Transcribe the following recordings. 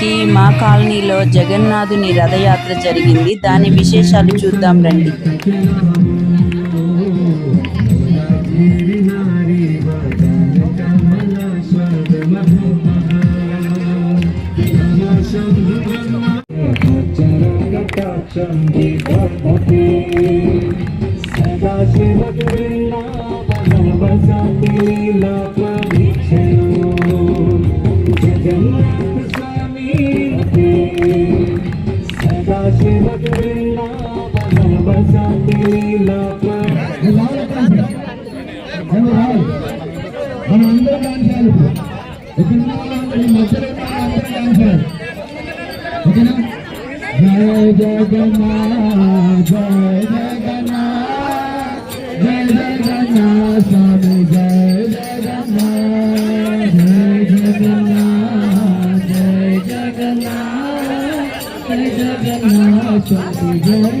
సంవత్సరానికి మా కాలనీలో జగన్నాథుని రథయాత్ర జరిగింది. దాని విశేషాలు చూద్దాం రండి. మనం Jai Jagannath, Jai Jagannath, Jai Jagannath, Jai Jai Jai Jagannath, Jai Jagannath, Jai Jagannath, Jai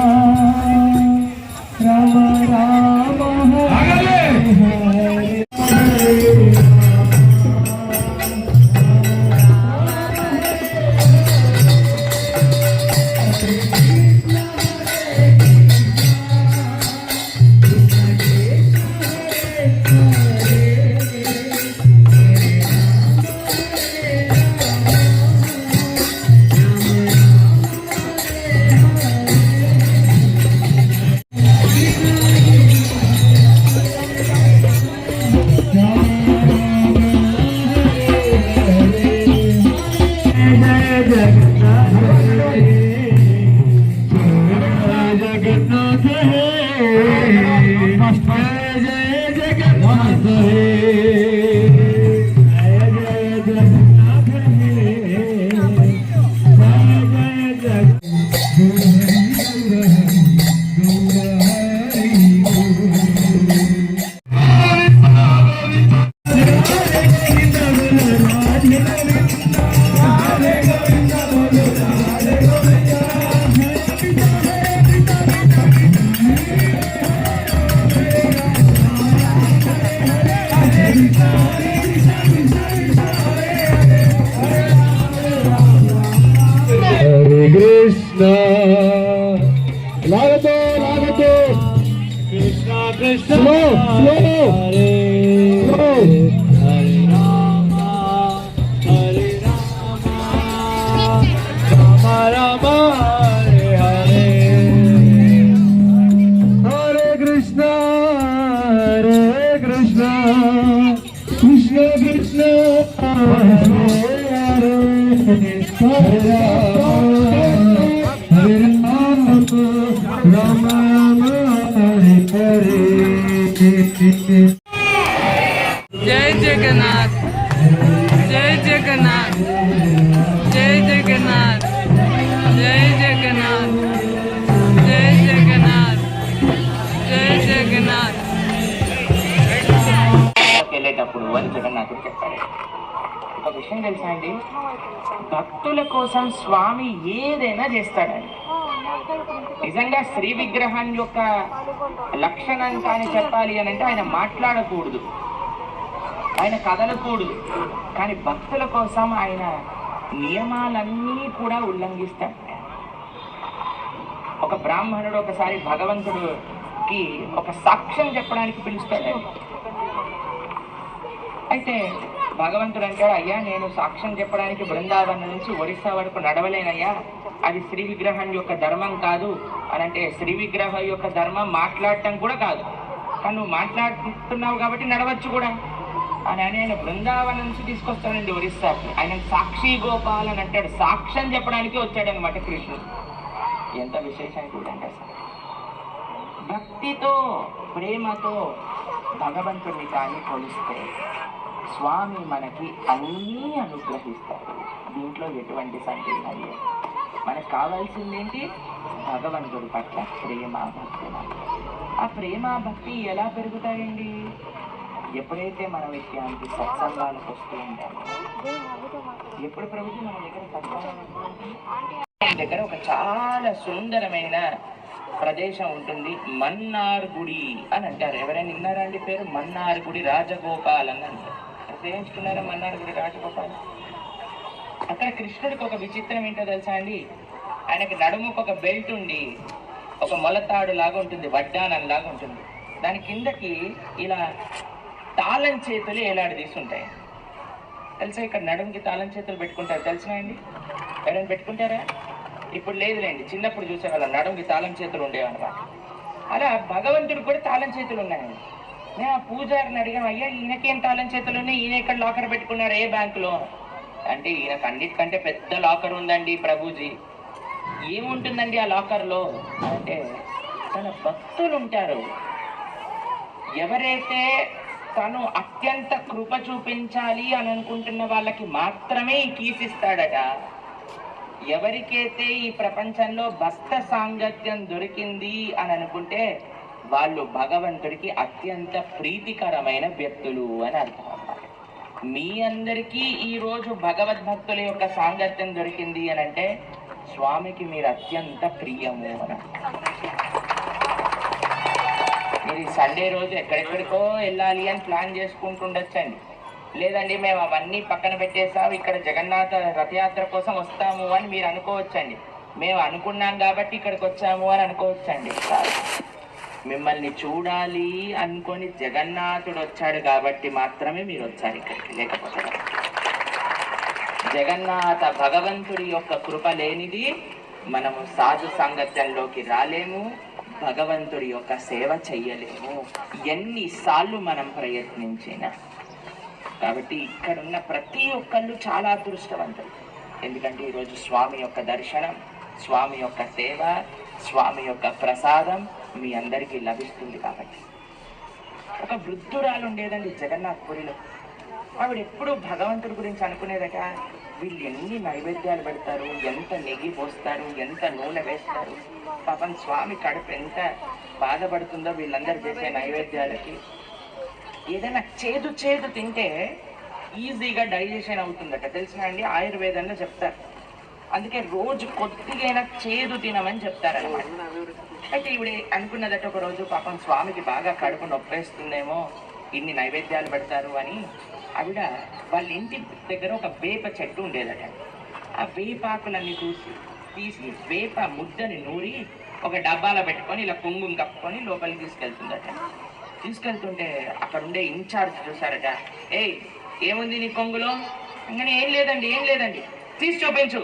लागतो लागतो कृष्ण कृष्ण జై జగన్నాథ్. జై జగన్నాథ్. జై జగన్నాథ్. జై జగన్నాథ్. జై జగన్నాథ్. జై జగన్నాథ్. వెళ్ళేటప్పుడు అని జగన్నాథుడు చెప్పాడు ఒక విషయం తెలుసా అండి? భక్తుల కోసం స్వామి ఏదైనా చేస్తాడండి. నిజంగా శ్రీ విగ్రహం యొక్క లక్షణం కానీ చెప్పాలి అని అంటే ఆయన మాట్లాడకూడదు. ఆయన కదలకూడదు. కానీ భక్తుల కోసం ఆయన నియమాలన్నీ కూడా ఉల్లంఘిస్తాడు. ఒక బ్రాహ్మణుడు ఒకసారి భగవంతుడికి ఒక సాక్ష్యం చెప్పడానికి పిలుస్తాడు. అయితే భగవంతుడు అంటాడు అయ్యా నేను సాక్ష్యం చెప్పడానికి బృందావనం నుంచి ఒరిస్సా వరకు నడవలేనయ్యా. అది శ్రీ విగ్రహం యొక్క ధర్మం కాదు. అని అంటే శ్రీ విగ్రహం యొక్క ధర్మం మాట్లాడటం కూడా కాదు. కానీ నువ్వు మాట్లాడుతున్నావు కాబట్టి నడవచ్చు కూడా. అని ఆయన బృందావనం నుంచి తీసుకొస్తాడండి ఒరిస్సాకి. ఆయన సాక్షి గోపాల్ అని అంటాడు. సాక్ష్యం చెప్పడానికి వచ్చాడనమాట కృష్ణుడు. ఎంత విశేషం చూడండి అసలు. భక్తితో ప్రేమతో భగవంతుడిని కానీ పోలిస్తే స్వామి మనకి అన్నీ అనుగ్రహిస్తారు. దీంట్లో ఎటువంటి సందేహం లేదు. మనకు కావాల్సింది ఏంటి? భగవంతుడి పట్ల ప్రేమ భక్తి ఆ ప్రేమ భక్తి ఎలా పెరుగుతాయండి? ఎప్పుడైతే మనం ఇట్లాంటి సత్సంగాలకు వస్తూ ఉంటామో ఎప్పుడు ప్రభుత్వం మన దగ్గర సత్సంగం మన దగ్గర ఒక చాలా సుందరమైన ప్రదేశం ఉంటుంది మన్నార్ గుడి అని అంటారు. ఎవరైనా విన్నారా అండి పేరు? మన్నార్ గుడి రాజగోపాల్ అని అంటారు. సేవించుకున్నారా మన్నార్ గుడి రాజగోపాల్. అక్కడ కృష్ణుడికి ఒక విచిత్రం ఏంటో తెలుసా అండి? ఆయనకి నడుముకు ఒక బెల్ట్ ఉండి ఒక మొలతాడు లాగా ఉంటుంది వడ్డానం లాగా ఉంటుంది. దాని కిందకి ఇలా తాళం చేతులు ఏలాడు తీసుంటాయి. తెలుసా ఇక్కడ నడుముకి తాళం చేతులు పెట్టుకుంటారు తెలుసా అండి? ఎవరైనా పెట్టుకుంటారా? ఇప్పుడు లేదులేండి చిన్నప్పుడు చూసేవాళ్ళం నడుముకి తాళం చేతులు ఉండేవన్నమాట. అలా భగవంతుడికి కూడా తాళం చేతులు ఉన్నాయండి. మేము ఆ పూజారిని అడిగాం అయ్యా ఈయనకేం తాళం చేతులు ఉన్నాయి? ఈయన ఇక్కడ లాకర్ పెట్టుకున్నారు? ఏ బ్యాంకులో? అంటే ఈయనకు అన్నిటికంటే పెద్ద లాకర్ ఉందండి ప్రభుజీ. ఏముంటుందండి ఆ లాకర్లో? అంటే తన భక్తులు ఉంటారు ఎవరైతే తను అత్యంత కృప చూపించాలి అని అనుకుంటున్న వాళ్ళకి మాత్రమే ఈ కీస్ ఇస్తాడట. ఎవరికైతే ఈ ప్రపంచంలో భక్త సాంగత్యం దొరికింది అని అనుకుంటే వాళ్ళు భగవంతుడికి అత్యంత ప్రీతికరమైన వ్యక్తులు అని అర్థం మీ అందరికీ ఈరోజు భగవద్భక్తుల యొక్క సాంగత్యం దొరికింది అని అంటే స్వామికి మీరు అత్యంత ప్రియము అని మీరు సండే రోజు ఎక్కడెక్కడికో వెళ్ళాలి అని ప్లాన్ చేసుకుంటుండొచ్చండి. లేదండి మేము అవన్నీ పక్కన పెట్టేసాం ఇక్కడ జగన్నాథ రథయాత్ర కోసం వస్తాము అని మీరు అనుకోవచ్చండి. మేము అనుకున్నాం కాబట్టి ఇక్కడికి వచ్చాము అని అనుకోవచ్చండి. మిమ్మల్ని చూడాలి అనుకొని జగన్నాథుడు వచ్చాడు కాబట్టి మాత్రమే మీరు వచ్చారు ఇక్కడికి లేకపోతే జగన్నాథ భగవంతుడి యొక్క కృప లేనిది మనము సాధు సాంగత్యంలోకి రాలేము భగవంతుడి యొక్క సేవ చెయ్యలేము. ఎన్నిసార్లు మనం ప్రయత్నించినా కాబట్టి ఇక్కడ ఉన్న ప్రతి ఒక్కళ్ళు చాలా అదృష్టవంతులు. ఎందుకంటే ఈరోజు స్వామి యొక్క దర్శనం స్వామి యొక్క సేవ స్వామి యొక్క ప్రసాదం మీ అందరికీ లభిస్తుంది కాబట్టి. ఒక వృద్ధురాలు ఉండేదండి జగన్నాథ్పురిలో. ఆవిడ ఎప్పుడు భగవంతుడి గురించి అనుకునేదట వీళ్ళు ఎన్ని నైవేద్యాలు పెడతారు ఎంత నెగి పోస్తారు ఎంత నూనె వేస్తారు పాపం స్వామి కడుపు ఎంత బాధపడుతుందో వీళ్ళందరూ చేసే నైవేద్యాలకి. ఏదైనా చేదు చేదు తింటే ఈజీగా డైజెషన్ అవుతుందట. తెలిసిన అండి ఆయుర్వేదంలో చెప్తారు. అందుకే రోజు కొద్దిగైనా చేదు తినమని చెప్తారనమాట అయితే ఇవిడ అనుకున్నదట ఒక రోజు పాపం స్వామికి బాగా కడుపు నొప్పేస్తుందేమో ఇన్ని నైవేద్యాలు పెడతారు అని. ఆవిడ వాళ్ళ ఇంటి దగ్గర ఒక వేప చెట్టు ఉండేదట. ఆ వేపాకులన్నీ చూసి తీసి వేప ముద్దని నూరి ఒక డబ్బాలో పెట్టుకొని ఇలా కుంగుం కప్పుకొని లోపలికి తీసుకెళ్తుందట. తీసుకెళ్తుంటే అక్కడ ఉండే ఇన్ఛార్జ్ చూసారట ఏయ్ ఏముంది నీ కొంగులో? ఇంకా ఏం లేదండి ఏం లేదండి. తీసి చూపించు.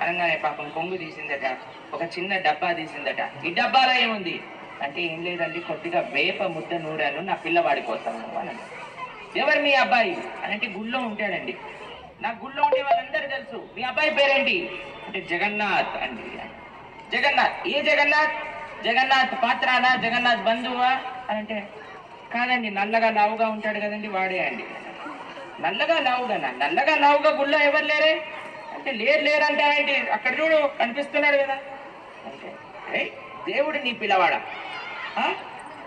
అనగానే పాపం కొంగు తీసిందట ఒక చిన్న డబ్బా తీసిందట. ఈ డబ్బాలో ఏముంది? అంటే ఏం లేదండి కొద్దిగా వేప ముద్ద నూరాను నా పిల్లవాడి కోసం అని ఎవరు మీ అబ్బాయి? అంటే గుళ్ళో ఉంటాడండి. నా గుళ్ళో ఉండే వాళ్ళందరూ తెలుసు. మీ అబ్బాయి పేరేంటి? అంటే జగన్నాథ్ అండి. జగన్నాథ్. ఏ జగన్నాథ్? జగన్నాథ్ పాత్రానా? జగన్నాథ్ బంధువా? అని అంటే కాదండి నల్లగా లావుగా ఉంటాడు కదండి వాడే అండి. నల్లగా లావుగానా? నల్లగా లావుగా గుళ్ళో ఎవరు లేరే? అంటే లేరు లేరు అంటే ఏంటి అక్కడ చూడు కనిపిస్తున్నాడు కదా. దేవుడు నీ పిల్లవాడా?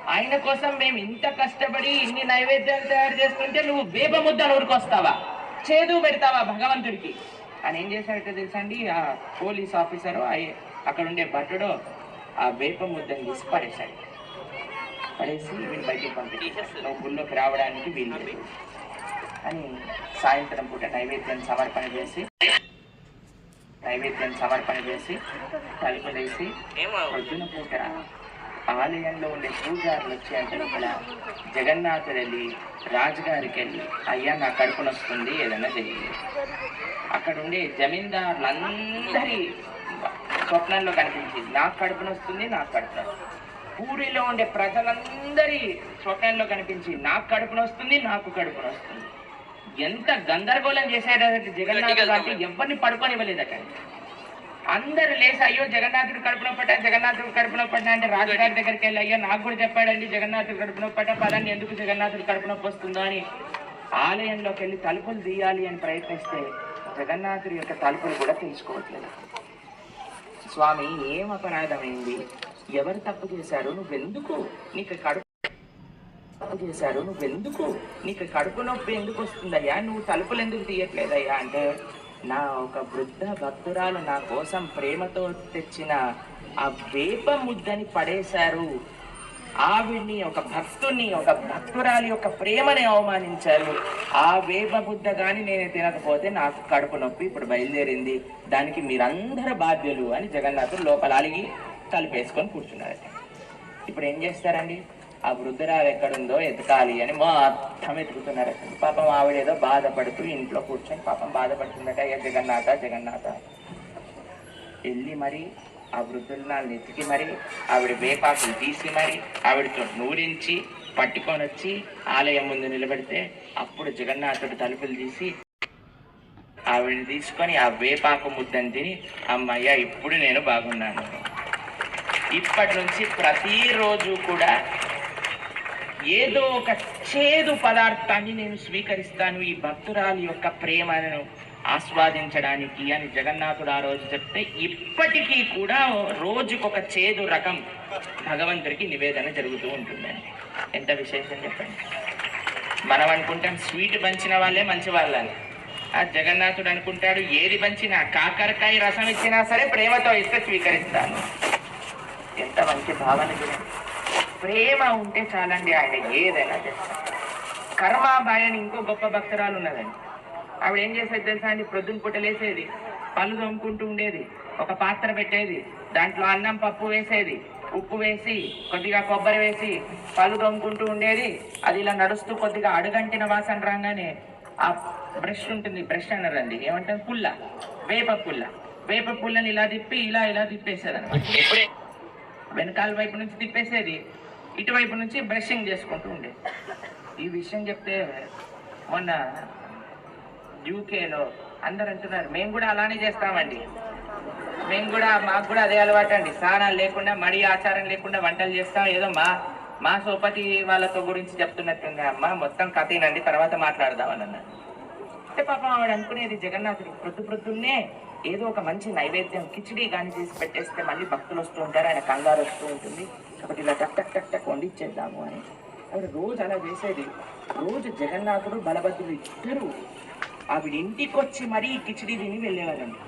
ఆయన కోసం మేము ఇంత కష్టపడి ఇన్ని నైవేద్యాలు తయారు చేస్తుంటే నువ్వు వేపముద్ద నూరుకొస్తావా చేదు పెడతావా భగవంతుడికి? అని ఏం చేశాడో తెలుసా అండి ఆ పోలీస్ ఆఫీసరు అక్కడ ఉండే భట్టుడు ఆ వేప ముద్దని తీసి పడేశాడు పడేసి వీళ్ళు బయటికి పంపించేసాడు నువ్వు గుళ్ళోకి రావడానికి వీలు అని సాయంత్రం పూట నైవేద్యం సమర్పణ చేసి నైవేద్యం సమర్పణ చేసి తలుపులేసి పొద్దున పూట ఆలయంలో ఉండే పూజారులు వచ్చి అంటే ఇక్కడ జగన్నాథుడు వెళ్ళి రాజుగారికి వెళ్ళి అయ్యా నా కడుపు నొస్తుంది ఏదైనా చెయ్యి. అక్కడ ఉండే జమీందారులందరి స్వప్నంలో కనిపించింది నాకు కడుపు నొస్తుంది నాకు కడుపు నొస్తుంది. ఊరిలో ఉండే ప్రజలందరి స్వప్నంలో కనిపించి నాకు కడుపు నొస్తుంది నాకు కడుపు నొస్తుంది. ఎంత గందరగోళం చేశాడంటే జగన్నాథుడు అంటే ఎవరిని పడుకోనివ్వలేదట అందరు లేసి అయ్యో జగన్నాథుడు కడుపున పడ్డా జగన్నాథుడు కడుపున పడ్డా అంటే రాజుగారి దగ్గరికి వెళ్ళి అయ్యో నాకు కూడా చెప్పాడండి జగన్నాథుడు కడుపున పడ్డా పదాన్ని ఎందుకు జగన్నాథుడు కడుపున వస్తుందో అని ఆలయంలోకి వెళ్ళి తలుపులు తీయాలి అని ప్రయత్నిస్తే జగన్నాథుడి యొక్క తలుపులు కూడా తెలుసుకోవట్లేదు స్వామి ఏం అపరాధమైంది? ఎవరు తప్పు చేశారు? నువ్వెందుకు నీకు కడుపు తప్పు చేశారు. నువ్వెందుకు? నీకు కడుపు నొప్పి ఎందుకు వస్తుందయ్యా? నువ్వు తలుపులు ఎందుకు తీయట్లేదయ్యా? అంటే నా ఒక వృద్ధ భక్తురాలు నా కోసం ప్రేమతో తెచ్చిన ఆ వేప ముద్దని పడేశారు. ఆవిడ్ని ఒక భక్తుని ఒక భక్తురాలి యొక్క ప్రేమని అవమానించారు. ఆ వేప బుద్ధ కానీ నేను తినకపోతే నాకు కడుపు నొప్పి ఇప్పుడు బయలుదేరింది. దానికి మీరందరూ బాధ్యులు అని జగన్నాథుడు లోపల అలిగి తలుపేసుకొని కూర్చున్నారట. ఇప్పుడు ఏం చేస్తారండి? ఆ వృద్ధురాలు ఎక్కడుందో ఎతకాలి అని మొత్తం ఎతుకుతున్నారు. పాపం ఆవిడేదో బాధపడుతూ ఇంట్లో కూర్చొని పాపం బాధపడుతుందట. అయ్యా జగన్నాథ జగన్నాథ. వెళ్ళి మరి ఆ వృద్ధులను ఎతికి మరి ఆవిడ వేపాకులు తీసి మరి ఆవిడతో నూరించి పట్టుకొని వచ్చి ఆలయం ముందు నిలబెడితే అప్పుడు జగన్నాథుడు తలుపులు తీసి ఆవిడని తీసుకొని ఆ వేపాకు ముద్దని తిని అమ్మయ్య ఇప్పుడు నేను బాగున్నాను. ఇప్పటి నుంచి ప్రతిరోజు కూడా ఏదో ఒక చేదు పదార్థాన్ని నేను స్వీకరిస్తాను ఈ భక్తురాలి యొక్క ప్రేమను ఆస్వాదించడానికి అని జగన్నాథుడు ఆ రోజు చెప్తే ఇప్పటికీ కూడా రోజుకొక చేదు రకం భగవంతుడికి నివేదన జరుగుతూ ఉంటుందండి. ఎంత విశేషం చెప్పండి? మనం అనుకుంటాం స్వీట్ పంచిన వాళ్ళే మంచి వాళ్ళని. ఆ జగన్నాథుడు అనుకుంటాడు ఏది పంచినా కాకరకాయ రసం ఇచ్చినా సరే ప్రేమతో ఇస్తే స్వీకరిస్తాను. ఎంత మంచి భావన చూడండి. ప్రేమ ఉంటే చాలండి ఆయన ఏదైనా చేస్తారు. కర్మాబాయి అని ఇంకో గొప్ప భక్తురాలు ఉన్నదండి. ఆవిడ ఏం చేసేది తెలుసా అండి? ప్రొద్దున పుట్టలేసేది పళ్ళు తోముకుంటూ ఉండేది ఒక పాత్ర పెట్టేది దాంట్లో అన్నం పప్పు వేసేది ఉప్పు వేసి కొద్దిగా కొబ్బరి వేసి పళ్ళు తోముకుంటూ ఉండేది. అది ఇలా నడుస్తూ కొద్దిగా అడుగంటిన వాసన రాగానే ఆ బ్రష్ ఉంటుంది బ్రష్ అన్నారండి. ఏమంటారు? పుల్ల వేప పుల్ల. వేప పుల్లని ఇలా తిప్పి ఇలా ఇలా తిప్పేసేది అనమాట ఎప్పుడే వెనకాల వైపు నుంచి తిప్పేసేది ఇటువైపు నుంచి బ్రషింగ్ చేసుకుంటూ ఉండేది. ఈ విషయం చెప్తే మొన్న యూకేలో అందరు అంటున్నారు మేము కూడా అలానే చేస్తామండి. మేము కూడా మాకు కూడా అదే అలవాటు అండి. స్నానాలు లేకుండా మడి ఆచారం లేకుండా వంటలు చేస్తాం. ఏదో మా మా సోపతి వాళ్ళతో గురించి చెప్తున్నట్టుంది అమ్మ. మొత్తం కథనండి. తర్వాత మాట్లాడదామని అన్నారు అంటే పాపం ఆవిడ అనుకునేది జగన్నాథుడి ప్రొద్దు ప్రొద్దున్నే ఏదో ఒక మంచి నైవేద్యం కిచిడి కానీ చేసి పెట్టేస్తే మళ్ళీ భక్తులు వస్తూ ఉంటారు. ఆయన కంగారు వస్తూ ఉంటుంది. కాబట్టి ఇలా టక్ టక్ టక్ టక్ వండిచ్చేద్దాము అని. ఆవిడ రోజు అలా చేసేది. రోజు జగన్నాథుడు బలభద్రుడు ఇద్దరు ఆవిడ ఇంటికి వచ్చి మరీ కిచిడి తిని వెళ్ళేవారండి.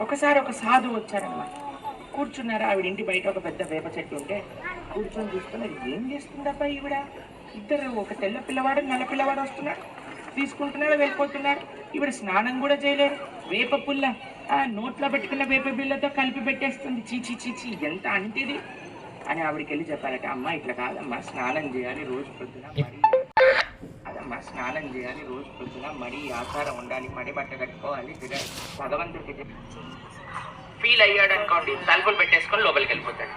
ఒకసారి ఒక సాధు వచ్చారమ్మా కూర్చున్నారు? ఆవిడ ఇంటి బయట ఒక పెద్ద వేప చెట్టు ఉంటే కూర్చొని చూస్తున్నారు. ఏం చేస్తుందబ్బా ఈవిడ? ఇద్దరు ఒక తెల్ల పిల్లవాడు నల్ల పిల్లవాడు వస్తున్నాడు. తీసుకుంటున్నాడు వెళ్ళిపోతున్నాడు ఈవిడ స్నానం కూడా చేయలేరు. వేప పుల్ల ఆ నోట్లో పెట్టుకున్న వేప బిళ్ళతో కలిపి పెట్టేస్తుంది. చీచి చీచి ఎంత అంటిది. అని ఆవిడకి వెళ్ళి చెప్పారట అమ్మ ఇట్లా కాదమ్మా స్నానం చేయాలి రోజు పొద్దున మడి అదమ్మా స్నానం చేయాలి రోజు పొద్దున మడి ఆచారం ఉండాలి మడి బట్ట కట్టుకోవాలి భగవంతుడికి ఫీల్ అయ్యాడు అనుకోండి తలుపులు పెట్టేసుకొని లోపలికి వెళ్ళిపోతాడు.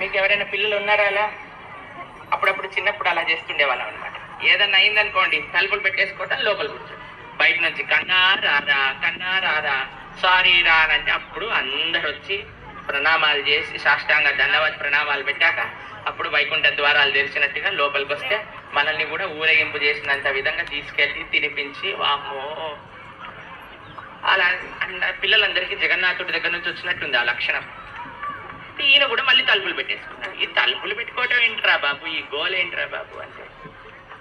మీకు ఎవరైనా పిల్లలు ఉన్నారా అలా? అప్పుడప్పుడు చిన్నప్పుడు అలా చేస్తుండే వాళ్ళం అనమాట ఏదన్నా అయిందనుకోండి తలుపులు పెట్టేసుకోవటం లోపల కూర్చోండి బయట నుంచి కన్నా రారా కన్నా రారా సారీ రానంటే అని అప్పుడు అందరు వచ్చి ప్రణామాలు చేసి సాష్టాంగ దండవత్ ప్రణామాలు పెట్టాక అప్పుడు వైకుంఠ ద్వారాలు తెరిచినట్టుగా లోపలికి వస్తే మనల్ని కూడా ఊరేగింపు చేసినంత విధంగా తీసుకెళ్ళి తినిపించి వామ్మో. అలా పిల్లలందరికీ జగన్నాథుడి దగ్గర నుంచి వచ్చినట్టుంది ఆ లక్షణం. ఈయన కూడా మళ్ళీ తలుపులు పెట్టేసుకున్నాడు. ఈ తలుపులు పెట్టుకోవటం ఏంట్రా బాబు? ఈ గోల్ ఏంట్రా బాబు అంటే.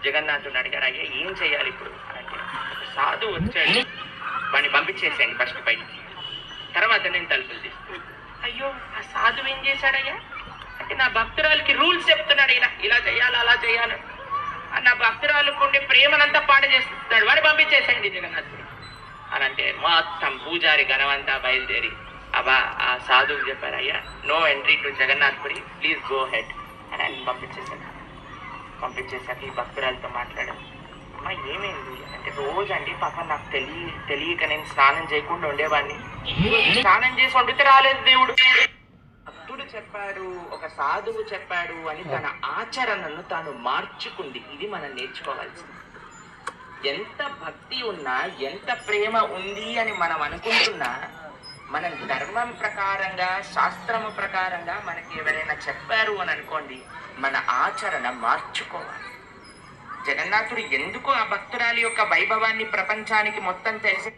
జగన్నాథుడు అడిగారు అయ్యా ఏం చేయాలి ఇప్పుడు? అంటే సాధు వచ్చాడు. వాడిని పంపించేసేయండి ఫస్ట్ బయటికి. తర్వాత నేను తలుపులు తీసుకున్నాను అయ్యో ఆ సాధువు ఏం చేశాడయ్యా? అంటే నా భక్తురాలకి రూల్స్ చెప్తున్నాడు ఇలా ఇలా చేయాలి అలా చేయాలి. నా భక్తురాలకు ఉండే ప్రేమనంతా పాట చేస్తున్నాడు. వాడు పంపించేసేయండి జగన్నాథుడు అని అంటే మొత్తం పూజారి ఘనమంతా బయలుదేరి అబ్బా ఆ సాధువు చెప్పారు అయ్యా no entry to Jagannathpuri. Please go ahead అని ఆయన పంపించేశాను పంపించేసాక ఈ భక్తురాలతో మాట్లాడాను అమ్మా ఏమైంది? అంటే రోజు అండి పాప నాకు తెలియ తెలియక నేను స్నానం చేయకుండా ఉండేవాడిని. స్నానం చేసి వండితే రాలేదు దేవుడు. భక్తుడు చెప్పాడు ఒక సాధువు చెప్పాడు అని తన ఆచరణను తాను మార్చుకుంది. ఇది మనం నేర్చుకోవాల్సింది. ఎంత భక్తి ఉన్నా ఎంత ప్రేమ ఉంది అని మనం అనుకుంటున్నా మనం ధర్మం ప్రకారంగా శాస్త్రము ప్రకారంగా మనకి ఎవరైనా చెప్పారు అని అనుకోండి మన ఆచరణ మార్చుకోవాలి. జగన్నాథుడు ఎందుకు ఆ భక్తురాలి యొక్క వైభవాన్ని ప్రపంచానికి మొత్తం తెలిసి